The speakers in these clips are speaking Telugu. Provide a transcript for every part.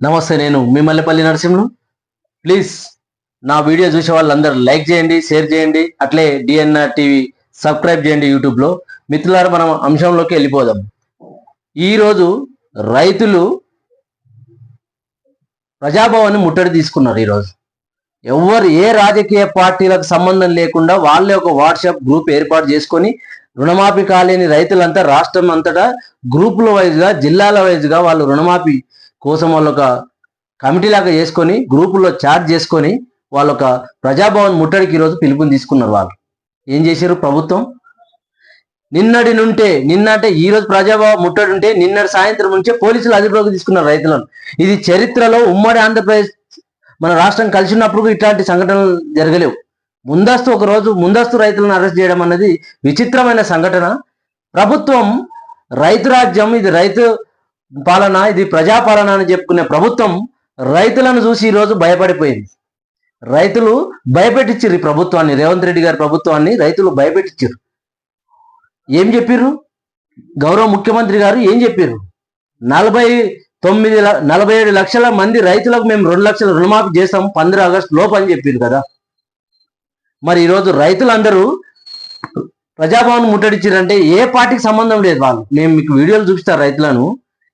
నమస్తే నేను మిమ్మల్లిపల్లి మల్లెపల్లి నరసింహులు. ప్లీజ్ నా వీడియో చూసే వాళ్ళందరూ లైక్ చేయండి షేర్ చేయండి అట్లే డిఎన్ఆర్ టీవీ సబ్స్క్రైబ్ చేయండి యూట్యూబ్లో. మిత్రులారు మనం అంశంలోకి వెళ్ళిపోదాం. ఈరోజు రైతులు ప్రజాభవన్ ముట్టడి తీసుకున్నారు ఈరోజు. ఎవరు ఏ రాజకీయ పార్టీలకు సంబంధం లేకుండా వాళ్ళే ఒక వాట్సాప్ గ్రూప్ ఏర్పాటు చేసుకొని రుణమాఫీ కాలేని రైతులంతా రాష్ట్రం అంతటా గ్రూపుల వైజ్గా జిల్లాల వైజ్గా వాళ్ళు రుణమాఫీ కోసం వాళ్ళు ఒక కమిటీ లాగా చేసుకొని గ్రూపుల్లో చార్జ్ చేసుకొని వాళ్ళు ఒక ప్రజాభవన్ ముట్టడికి ఈరోజు పిలుపుని తీసుకున్నారు వాళ్ళు. ఏం చేశారు ప్రభుత్వం? నిన్నటి నుంటే నిన్న అంటే ఈ రోజు ప్రజాభవన్ ముట్టడి ఉంటే నిన్నటి సాయంత్రం నుంచే పోలీసులు అదుపులోకి తీసుకున్నారు రైతులను. ఇది చరిత్రలో ఉమ్మడి ఆంధ్రప్రదేశ్ మన రాష్ట్రం కలిసి ఉన్నప్పుడు ఇట్లాంటి సంఘటనలు జరగలేవు. ముందస్తు ఒక రోజు ముందస్తు రైతులను అరెస్ట్ చేయడం అన్నది విచిత్రమైన సంఘటన. ప్రభుత్వం రైతు రాజ్యం ఇది రైతు పాలన ఇది ప్రజాపాలన అని చెప్పుకునే ప్రభుత్వం రైతులను చూసి ఈరోజు భయపడిపోయింది. రైతులు భయపెట్టించారు ఈ ప్రభుత్వాన్ని రేవంత్ రెడ్డి గారి ప్రభుత్వాన్ని రైతులు భయపెట్టించారు ఏం చెప్పారు గౌరవ ముఖ్యమంత్రి గారు ఏం చెప్పారు నలభై తొమ్మిది నలభై ఏడు లక్షల మంది రైతులకు మేము రెండు లక్షల రుణమాఫీ చేస్తాం పంద్ర ఆగస్టు లోపు అని చెప్పారు కదా. మరి ఈరోజు రైతులందరూ ప్రజాభవన్ ముట్టడిచ్చారంటే ఏ పార్టీకి సంబంధం లేదు వాళ్ళు. మేము మీకు వీడియోలు చూపిస్తారు రైతులను.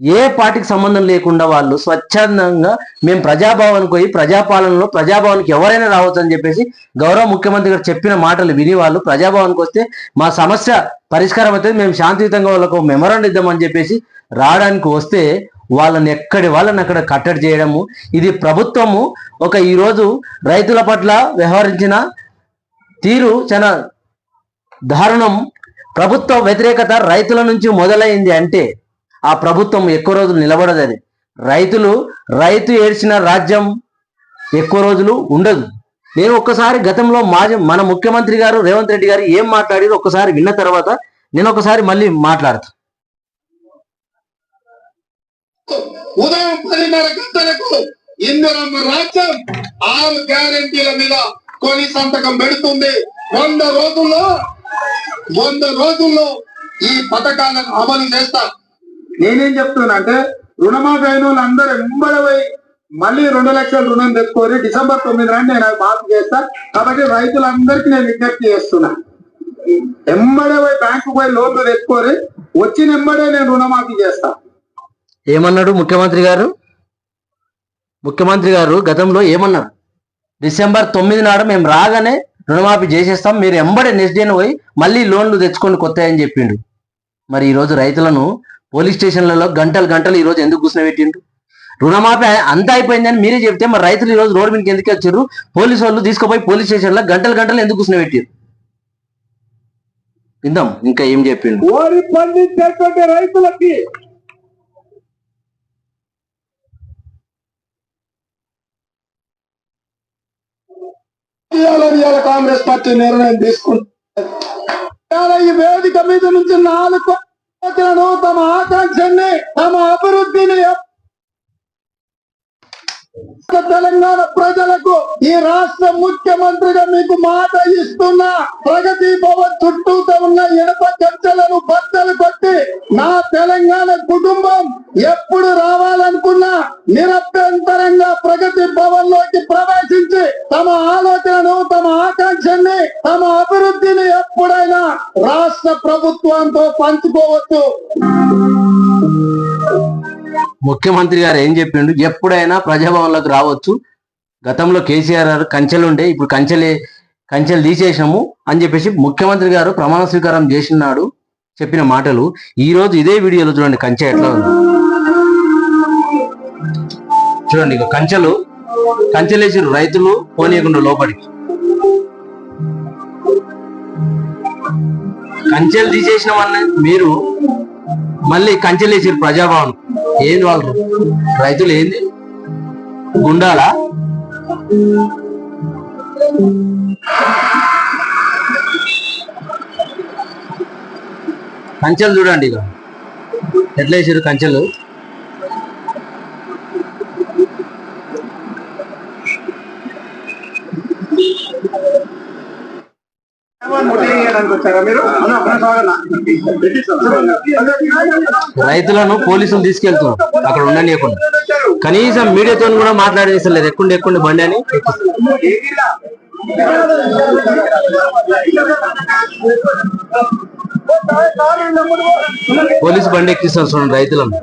ఏ పార్టీకి సంబంధం లేకుండా వాళ్ళు స్వచ్ఛందంగా మేము ప్రజాభవన్కి పోయి ప్రజాపాలనలో ప్రజాభవన్కి ఎవరైనా రావచ్చు అని చెప్పేసి గౌరవ ముఖ్యమంత్రి గారు చెప్పిన మాటలు విని వాళ్ళు ప్రజాభవన్కి వస్తే మా సమస్య పరిష్కారం అవుతుంది మేము శాంతియుతంగా వాళ్ళకు మెమరాండం ఇద్దామని చెప్పేసి రావడానికి వస్తే వాళ్ళని ఎక్కడి వాళ్ళని అక్కడ కట్టడి చేయడము ఇది ప్రభుత్వము ఒక ఈరోజు రైతుల పట్ల వ్యవహరించిన తీరు చాలా దారుణం. ప్రభుత్వ వ్యతిరేకత రైతుల నుంచి మొదలైంది అంటే ఆ ప్రభుత్వం ఎక్కువ రోజులు నిలబడదు అది. రైతులు రైతు ఏడ్చిన రాజ్యం ఎక్కువ రోజులు ఉండదు. నేను ఒక్కసారి గతంలో మాజీ మన ముఖ్యమంత్రి గారు రేవంత్ రెడ్డి గారు ఏం మాట్లాడేది ఒక్కసారి విన్న తర్వాత నేను ఒకసారి మళ్ళీ మాట్లాడతా. ఉదయం పదిన్నర గంటలకు ఇందిరమ్మ రాజ్యం ఆరు గ్యారెంటీల మీద కొని సంతకం పెడుతుంది. వంద రోజుల్లో వంద రోజుల్లో ఈ పథకాలను అమలు చేస్తారు నేనేం చెప్తున్నా అంటే రుణమాఫీ అయిన వాళ్ళు ఎంబడపోయి మళ్ళీ రెండు లక్షల రుణం తెచ్చుకొని డిసెంబర్ తొమ్మిది నాడు నేను మాఫీ చేస్తా. కాబట్టి రైతులందరికీ నేను విజ్ఞప్తి చేస్తున్నా. ఎంబడే పోయి బ్యాంకు పోయి లోన్లు తెచ్చుకొని వచ్చిన ఎంబడే నేను రుణమాఫీ చేస్తా. ఏమన్నాడు ముఖ్యమంత్రి గారు? ముఖ్యమంత్రి గారు గతంలో ఏమన్నారు? డిసెంబర్ తొమ్మిది నాడు మేము రాగానే రుణమాఫీ చేసేస్తాం మీరు ఎంబడే నెక్స్ట్ పోయి మళ్ళీ లోన్లు తెచ్చుకొని కొత్త అని చెప్పిండు. మరి ఈరోజు రైతులను పోలీస్ స్టేషన్లలో గంటలు గంటలు ఈ రోజు ఎందుకు కూర్చోబెట్టిండు రుణమాఫీ అంతా అయిపోయిందని మీరే చెప్తే మరి రైతులు ఈ రోజు రోడ్డు మీదకి ఎందుకు వచ్చారు? పోలీసు వాళ్ళు తీసుకుపోయి పోలీస్ స్టేషన్లో గంటలు గంటలు ఎందుకు కూర్చోబెట్టారు విందాం ఇంకా ఏం చెప్పిండు పండించేటువంటి రైతులకి కాంగ్రెస్ పార్టీ నిర్ణయం తీసుకుంటుంది ఇవాళ ఈ వేదిక మీద నుంచి నాలుగు ఆలోచనను తమ ఆకాంక్షల్ని తమ అభివృద్ధిని తెలంగాణ ప్రజలకు ఈ రాష్ట్ర ముఖ్యమంత్రిగా మీకు మాట ఇస్తున్నా. ప్రగతి భవన్ చుట్టూతో ఉన్న ఇనప చర్చలను బద్దలు కొట్టి నా తెలంగాణ కుటుంబం ఎప్పుడు రావాలనుకున్నా నిరభ్యంతరంగా ప్రగతి భవన్లోకి ప్రవేశించి తమ ఆలోచన ప్రభుత్వంతో పంచుకోవచ్చు. ముఖ్యమంత్రి గారు ఏం చెప్పిండు? ఎప్పుడైనా ప్రజాభవన్లోకి రావచ్చు. గతంలో కేసీఆర్ గారు కంచెలు ఉండే ఇప్పుడు కంచెలే కంచెలు తీసేసాము అని చెప్పేసి ముఖ్యమంత్రి గారు ప్రమాణ స్వీకారం చేసినాడు చెప్పిన మాటలు. ఈ రోజు ఇదే వీడియోలో చూడండి కంచె ఎట్లా ఉంది. చూడండి కంచెలు కంచెలేసారు రైతులు పోనీయకుండా లోపలికి. కంచెలు తీసేసిన వాళ్ళని మీరు మళ్ళీ కంచెలు వేసారు ప్రజాభవన్. ఏంది వాళ్ళు? రైతులు ఏంది? గుండాలా? కంచెలు చూడండి ఇక ఎట్లా వేసారు కంచెలు? మీరు? రైతులను పోలీసులు తీసుకెళ్తున్నారు. అక్కడ ఉండనియకుండా. కనీసం మీడియాతో కూడా మాట్లాడేసలేదు. ఎక్కుండి ఎక్కుండి బండి అని. పోలీసు బండి ఎక్కిస్తాం చూడండి రైతులను.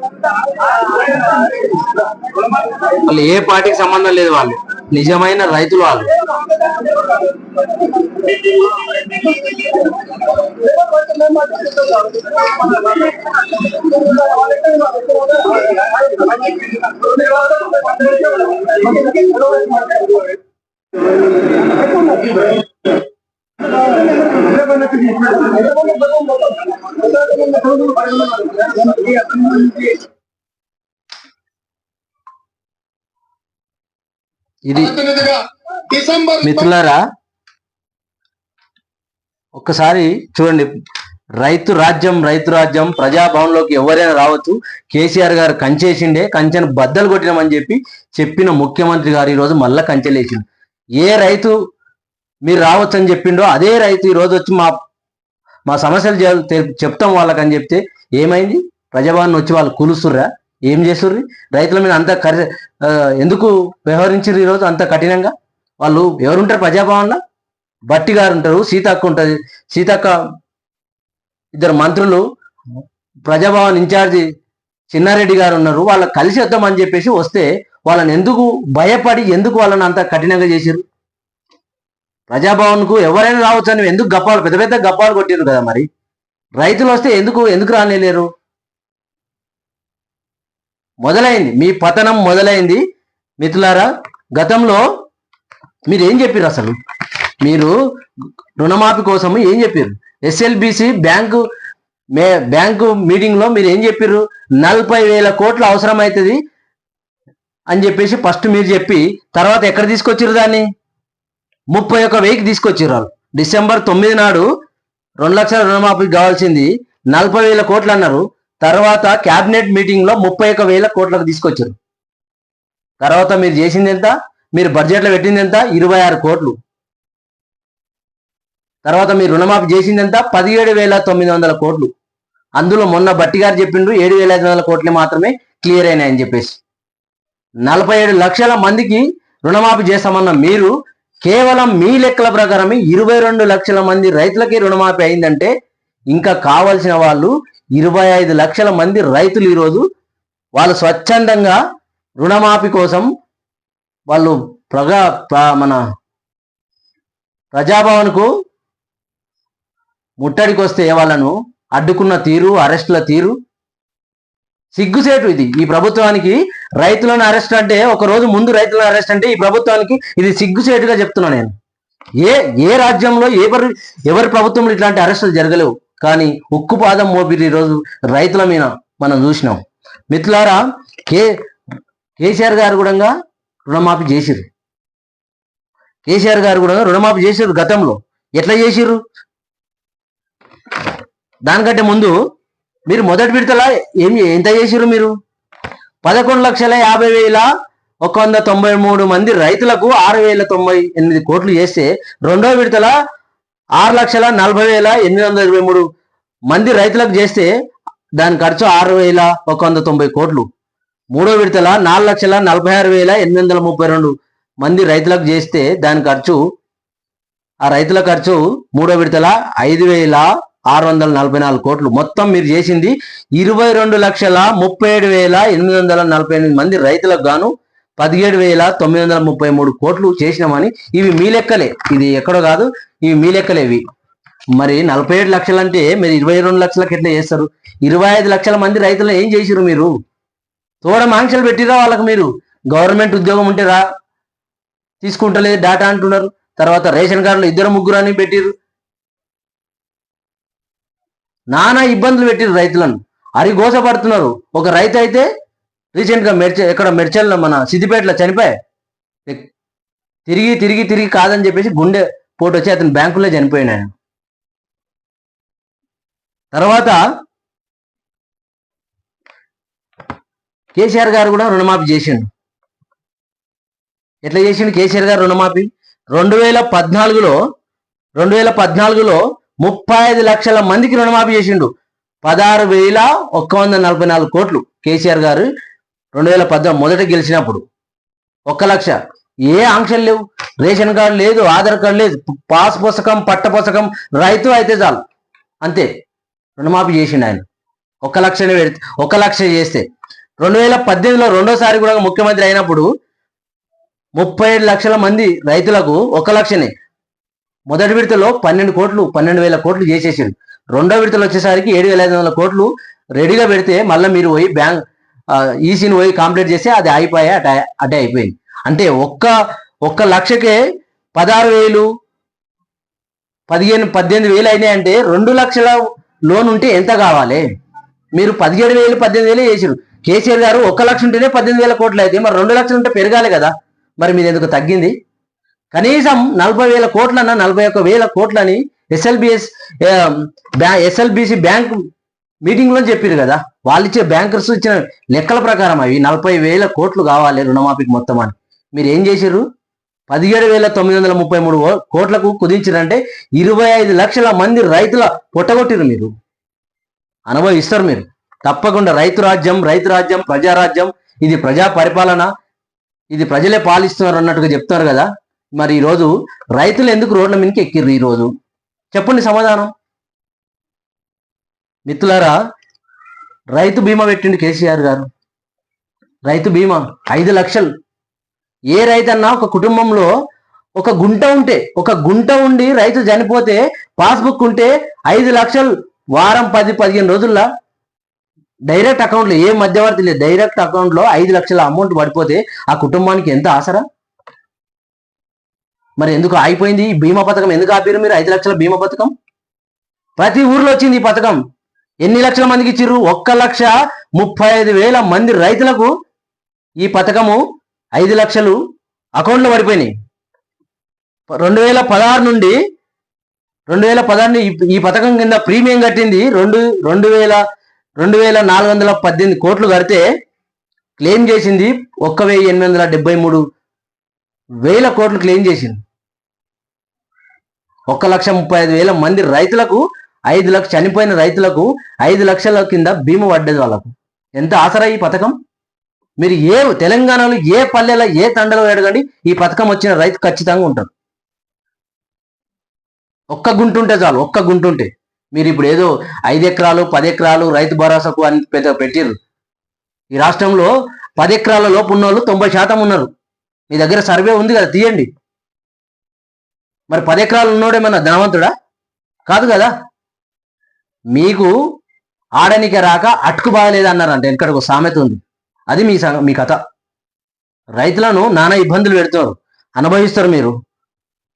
వాళ్ళు ఏ పార్టీకి సంబంధం లేదు వాళ్ళు. నిజమైన రైతులు వాళ్ళు. ఇది మిత్రులారా ఒక్కసారి చూడండి. రైతు రాజ్యం రైతు రాజ్యం ప్రజాభవన్లోకి ఎవరైనా రావచ్చు. కేసీఆర్ గారు కంచేసిండే కంచెను బద్దలు కొట్టినామని చెప్పి చెప్పిన ముఖ్యమంత్రి గారు ఈరోజు మళ్ళా కంచెలేసిండు. ఏ రైతు మీరు రావచ్చని చెప్పిండో అదే రైతు ఈరోజు వచ్చి మా మా సమస్యలు చెప్తాం వాళ్ళకని చెప్తే ఏమైంది? ప్రజాభవన్ వచ్చి వాళ్ళు కూలుస్తుర్రా? ఏం చేస్తుర్రి? రైతుల మీద అంత కరి ఎందుకు వ్యవహరించారు ఈరోజు అంత కఠినంగా? వాళ్ళు ఎవరుంటారు ప్రజాభవన్లో? బట్టి గారు ఉంటారు సీతక్క ఉంటుంది. సీతక్క ఇద్దరు మంత్రులు ప్రజాభవన్ ఇన్ఛార్జి చిన్నారెడ్డి గారు ఉన్నారు. వాళ్ళకి కలిసి వద్దామని చెప్పేసి వస్తే వాళ్ళని ఎందుకు భయపడి ఎందుకు వాళ్ళని అంత కఠినంగా చేశారు ప్రజాభవన్కు ఎవరైనా రావచ్చు అని ఎందుకు గప్పాలు పెద్ద పెద్ద గప్పాలు కొట్టారు కదా మరి? రైతులు వస్తే ఎందుకు ఎందుకు రానిలేరు? మొదలైంది. మీ పతనం మొదలైంది. మిత్రులారా గతంలో మీరు ఏం చెప్పారు అసలు? మీరు రుణమాఫీ కోసం ఏం చెప్పారు ఎస్ఎల్బిసి బ్యాంకు మే బ్యాంకు మీటింగ్లో మీరు ఏం చెప్పారు నలభై వేల కోట్లు అవసరం అవుతుంది అని చెప్పేసి ఫస్ట్ మీరు చెప్పి తర్వాత ఎక్కడ తీసుకొచ్చారు దాన్ని? ముప్పై ఒక్క వెయ్యికి తీసుకొచ్చారు డిసెంబర్ తొమ్మిది నాడు రెండు లక్షల రుణమాఫీకి కావాల్సింది నలభై వేల కోట్లు అన్నారు. తర్వాత క్యాబినెట్ మీటింగ్లో ముప్పై ఒక్క వేల కోట్లకు తీసుకొచ్చారు తర్వాత మీరు చేసింది ఎంత? మీరు బడ్జెట్లో పెట్టింది ఎంత? ఇరవై ఆరు కోట్లు. తర్వాత మీరు రుణమాఫీ చేసింది ఎంత? పదిహేడు వేల తొమ్మిది వందల కోట్లు. అందులో మొన్న బట్టి గారు చెప్పిండ్రు ఏడు వేల ఐదు వందల కోట్లు మాత్రమే క్లియర్ అయినాయని చెప్పేసి. నలభై ఏడు లక్షల మందికి రుణమాఫీ చేస్తామన్న మీరు కేవలం మీ లెక్కల ప్రకారమే ఇరవై రెండు లక్షల మంది రైతులకి రుణమాఫీ అయిందంటే ఇంకా కావలసిన వాళ్ళు ఇరవై ఐదు లక్షల మంది రైతులు ఈరోజు వాళ్ళు స్వచ్ఛందంగా రుణమాఫీ కోసం వాళ్ళు ప్రగా ప్ర- మన ప్రజాభవన్కు ముట్టడికి వస్తే వాళ్ళను అడ్డుకున్న తీరు అరెస్టుల తీరు. సిగ్గుసేటు ఇది. ఈ ప్రభుత్వానికి రైతులను అరెస్ట్ అంటే ఒక రోజు ముందు రైతులను అరెస్ట్ అంటే ఈ ప్రభుత్వానికి ఇది సిగ్గుసేటుగా చెప్తున్నా నేను. ఏ ఏ రాజ్యంలో ఎవరు ఎవరి ప్రభుత్వంలో ఇట్లాంటి అరెస్టులు జరగలేవు. కానీ ఉక్కు పాదం మోపిరి ఈరోజు రైతుల మీద మనం చూసినాం. మిత్రులారా కే కేసీఆర్ గారు కూడా రుణమాఫీ చేసిర్రు. కేసీఆర్ గారు కూడా రుణమాఫీ చేసిర్రు గతంలో. ఎట్లా చేసిర్రు? దానికంటే ముందు మీరు మొదటి విడతలా ఏం ఎంత చేసిర్రు మీరు? పదకొండు లక్షల యాభై వేల ఒక వంద తొంభై మూడు మంది రైతులకు ఆరు వేల తొంభై ఎనిమిది కోట్లు చేస్తే రెండో విడతల ఆరు లక్షల నలభై వేల ఎనిమిది వందల ఇరవై మూడు మంది రైతులకు చేస్తే దాని ఖర్చు ఆరు వేల ఒక వంద తొంభై కోట్లు. మూడో విడతల నాలుగు లక్షల నలభై ఆరు వేల ఎనిమిది వందల ముప్పై రెండు మంది రైతులకు చేస్తే దాని ఖర్చు ఆ రైతుల ఖర్చు మూడో విడతల ఐదు వేల ఆరు వందల నలభై నాలుగు కోట్లు. మొత్తం మీరు చేసింది ఇరవై రెండు లక్షల ముప్పై ఏడు వేల ఎనిమిది వందల నలభై ఎనిమిది మంది రైతులకు గాను పదిహేడు వేల తొమ్మిది వందల ముప్పై మూడు కోట్లు చేసినామని. ఇవి మీ లెక్కలే. ఇది ఎక్కడో కాదు ఇవి మీ లెక్కలే ఇవి. మరి నలభై ఏడు లక్షలు అంటే మీరు ఇరవై రెండు లక్షలకు ఎట్లా చేస్తారు? ఇరవై ఐదు లక్షల మంది రైతులు ఏం చేసిరు మీరు? తోడ ఆంక్షలు పెట్టిరా వాళ్ళకి మీరు? గవర్నమెంట్ ఉద్యోగం ఉంటే రా. తీసుకుంటలేదు డాటా అంటున్నారు. తర్వాత రేషన్ కార్డులు ఇద్దరు ముగ్గురు అని పెట్టిరు నానా ఇబ్బందులు పెట్టిరు రైతులను. అరి గోసపడుతున్నారు. ఒక రైతు అయితే రీసెంట్గా మెర్చ ఎక్కడ మెర్చల్ మన సిద్దిపేటలో చనిపోయి తిరిగి తిరిగి తిరిగి కాదని చెప్పేసి గుండె పోటు వచ్చి అతను బ్యాంకులో చనిపోయాడు ఆయన. తర్వాత కేసీఆర్ గారు కూడా రుణమాఫీ చేసిండు. ఎట్లా చేసిండు? కేసీఆర్ గారు రుణమాఫీ. రెండు వేల పద్నాలుగులో రెండు వేల పద్నాలుగులో ముప్పై ఐదు లక్షల మందికి రుణమాఫీ చేసిండు. పదహారు వేల ఒక్క వంద నలభై నాలుగు కోట్లు. కేసీఆర్ గారు రెండు వేల పద్నాలుగు మొదట గెలిచినప్పుడు. ఒక్క లక్ష. ఏ ఆంక్షలు లేవు. రేషన్ కార్డు లేదు ఆధార్ కార్డు లేదు. పాస్ పుస్తకం పట్ట పుస్తకం రైతు అయితే చాలు. అంతే. రుణమాఫీ చేసిండు ఆయన. ఒక లక్షనే పెడితే లక్ష చేస్తే. రెండు వేల పద్దెనిమిదిలో రెండోసారి కూడా ముఖ్యమంత్రి అయినప్పుడు ముప్పై ఏడు లక్షల మంది రైతులకు ఒక లక్షనే. మొదటి విడతలో పన్నెండు కోట్లు పన్నెండు వేల కోట్లు చేసేసారు రెండో విడతలు వచ్చేసరికి ఏడు వేల ఐదు వందల కోట్లు రెడీగా పెడితే మళ్ళీ మీరు పోయి బ్యాంక్ ఈసీని పోయి కంప్లీట్ చేస్తే అది అయిపోయా అటే అటే అయిపోయింది. అంటే ఒక్క ఒక్క లక్షకే పదహారు వేలు పదిహేను పద్దెనిమిది వేలు అయినాయంటే రెండు లక్షల లోన్ ఉంటే ఎంత కావాలి? మీరు పదిహేడు వేలు పద్దెనిమిది వేలు చేసారు కేసీఆర్ గారు ఒక్క లక్ష ఉంటేనే పద్దెనిమిది వేల కోట్లు అయితే మరి రెండు లక్షలు ఉంటే పెరగాలి కదా. మరి మీరు ఎందుకు తగ్గింది? కనీసం నలభై వేల కోట్లన్న నలభై ఒక్క వేల కోట్లని ఎస్ఎల్బిఎస్ ఎస్ఎల్బిసి బ్యాంక్ మీటింగ్లో చెప్పారు కదా. వాళ్ళు ఇచ్చే బ్యాంకర్స్ ఇచ్చిన లెక్కల ప్రకారం అవి నలభై వేల కోట్లు కావాలి రుణమాఫీకి మొత్తం అని. మీరు ఏం చేశారు పదిహేడు వేల తొమ్మిది వందల ముప్పై మూడు కోట్లకు కుదించారంటే ఇరవై ఐదు లక్షల మంది రైతుల పొట్టగొట్టిరు మీరు. అనుభవిస్తారు మీరు. తప్పకుండా రైతు రాజ్యం రైతు రాజ్యం ప్రజారాజ్యం ఇది ప్రజా పరిపాలన ఇది ప్రజలే పాలిస్తున్నారు అన్నట్టుగా చెప్తున్నారు కదా. మరి ఈరోజు రైతులు ఎందుకు రోడ్ల మీదకి ఎక్కిర్రు ఈరోజు చెప్పండి సమాధానం. మిత్రులారా రైతు బీమా పెట్టిండు కేసీఆర్ గారు. రైతు బీమా ఐదు లక్షలు. ఏ రైతు అన్నా ఒక కుటుంబంలో ఒక గుంట ఉంటే ఒక గుంట ఉండి రైతు చనిపోతే పాస్బుక్ ఉంటే ఐదు లక్షలు వారం పది పదిహేను రోజుల్లో డైరెక్ట్ అకౌంట్లో ఏ మధ్యవర్తి లేదు డైరెక్ట్ అకౌంట్లో ఐదు లక్షల అమౌంట్ పడిపోతే ఆ కుటుంబానికి ఎంత ఆసరా? మరి ఎందుకు ఆగిపోయింది? ఈ బీమా పథకం ఎందుకు ఆపారు మీరు? ఐదు లక్షల బీమా పథకం? ప్రతి ఊర్లో వచ్చింది ఈ పథకం. ఎన్ని లక్షల మందికి ఇచ్చిర్రు? ఒక్క లక్ష ముప్పై ఐదు వేల మంది రైతులకు ఈ పథకము ఐదు లక్షలు అకౌంట్లో పడిపోయినాయి. రెండు వేల పదహారు నుండి రెండు వేల పదహారు ఈ పథకం కింద ప్రీమియం కట్టింది రెండు రెండు వేల రెండు వేల నాలుగు వందల పద్దెనిమిది కోట్లు కడితే క్లెయిమ్ చేసింది ఒక్క వెయ్యి ఎనిమిది వందల డెబ్బై మూడు వేల కోట్లు క్లెయిమ్ చేసింది. ఒక్క లక్ష ముప్పై ఐదు వేల మంది రైతులకు ఐదు లక్ష చనిపోయిన రైతులకు ఐదు లక్షల కింద బీమా పడ్డది వాళ్ళకు. ఎంత ఆసరా ఈ పథకం? మీరు ఏ తెలంగాణలో ఏ పల్లెలో ఏ తండలో ఎడగండి ఈ పథకం వచ్చిన రైతు ఖచ్చితంగా ఉంటారు ఒక్క గుంటుంటే చాలు ఒక్క గుంటుంటే మీరు ఇప్పుడు ఏదో ఐదు ఎకరాలు పది ఎకరాలు రైతు భరోసాకు అని పెద్ద పెట్టిర్రు. ఈ రాష్ట్రంలో పది ఎకరాల లోపు ఉన్న వాళ్ళు తొంభై శాతం ఉన్నారు. మీ దగ్గర సర్వే ఉంది కదా తీయండి. మరి పది ఎకరాలు ఉన్నోడేమన్నా ధనవంతుడా? కాదు కదా? మీకు ఆడనికి రాక అటుకు బాగలేదు అన్నారంట ఎక్కడికి ఒక సామెత ఉంది. అది మీ మీ కథ. రైతులను నానా ఇబ్బందులు పెడుతున్నారు. అనుభవిస్తారు మీరు.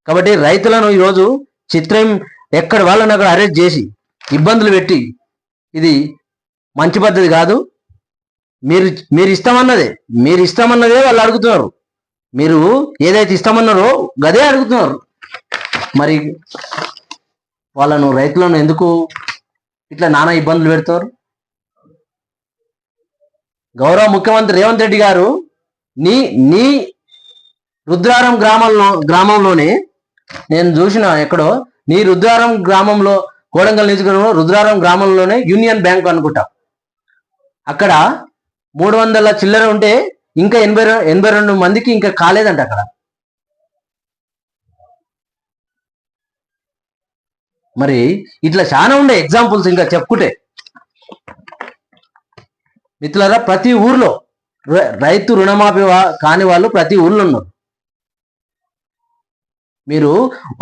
కాబట్టి రైతులను ఈరోజు చిత్రం ఎక్కడ వాళ్ళని అక్కడ అరెస్ట్ చేసి ఇబ్బందులు పెట్టి ఇది మంచి పద్ధతి కాదు. మీరు మీరు ఇస్తామన్నదే. మీరు ఇస్తామన్నదే వాళ్ళు అడుగుతున్నారు. మీరు ఏదైతే ఇస్తామన్నారో గదే అడుగుతున్నారు. మరి వాళ్ళను రైతులను ఎందుకు ఇట్లా నానా ఇబ్బందులు పెడతారు? గౌరవ ముఖ్యమంత్రి రేవంత్ రెడ్డి గారు నీ నీ రుద్రారం గ్రామంలో గ్రామంలోనే నేను చూసిన ఎక్కడో నీ రుద్రారం గ్రామంలో కోడంగల్ నియోజకవర్గంలో రుద్రారం గ్రామంలోనే యూనియన్ బ్యాంక్ అనుకుంటా. అక్కడ మూడు వందల చిల్లర ఉంటే ఇంకా ఎనభై ఎనభై రెండు మందికి ఇంకా కాలేదంట అక్కడ. మరి ఇట్లా చాలా ఉండే ఎగ్జాంపుల్స్ ఇంకా చెప్పుకుంటే. మిత్రులారా ప్రతి ఊర్లో రైతు రుణమాఫీ కాని వాళ్ళు ప్రతి ఊర్లో ఉన్నారు. మీరు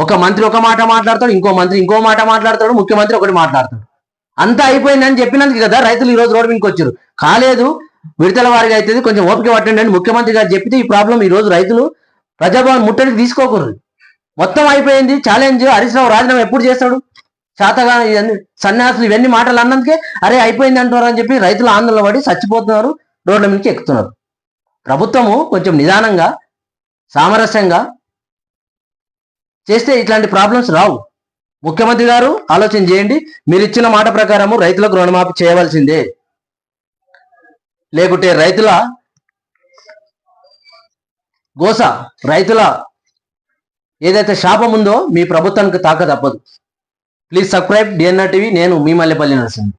ఒక మంత్రి ఒక మాట మాట్లాడతాడు ఇంకో మంత్రి ఇంకో మాట మాట్లాడతాడు ముఖ్యమంత్రి ఒకటి మాట్లాడతాడు. అంతా అయిపోయిందని చెప్పినందుకు కదా రైతులు ఈ రోజు రోడ్డు మీకు వచ్చారు. కాలేదు విడతల వారికి అయితే కొంచెం ఓపిక పట్టండి అని ముఖ్యమంత్రి గారు చెప్పితే ఈ ప్రాబ్లం ఈ రోజు రైతులు ప్రజాభవన్ ముట్టడికి తీసుకోకూడదు. మొత్తం అయిపోయింది. ఛాలెంజ్ హరీష్ రావు రాజీనామా ఎప్పుడు చేస్తాడు? శాతగా సన్యాసులు ఇవన్నీ మాటలు అన్నందుకే అరే అయిపోయింది అంటున్నారు అని చెప్పి రైతులు ఆందోళన పడి చచ్చిపోతున్నారు రోడ్ల మీదకి ఎక్కుతున్నారు. ప్రభుత్వము కొంచెం నిదానంగా సామరస్యంగా చేస్తే ఇట్లాంటి ప్రాబ్లమ్స్ రావు. ముఖ్యమంత్రి గారు ఆలోచన చేయండి. మీరు ఇచ్చిన మాట ప్రకారము రైతులకు రుణమాఫీ చేయవలసిందే. లేకుంటే రైతుల గోస రైతుల ఏదైతే శాపం ఉందో మీ ప్రభుత్వానికి తాక తప్పదు ప్లీజ్ సబ్స్క్రైబ్ డిఎన్ఆర్ టీవీ నేను మీ మల్లెపల్లి నరసింహ.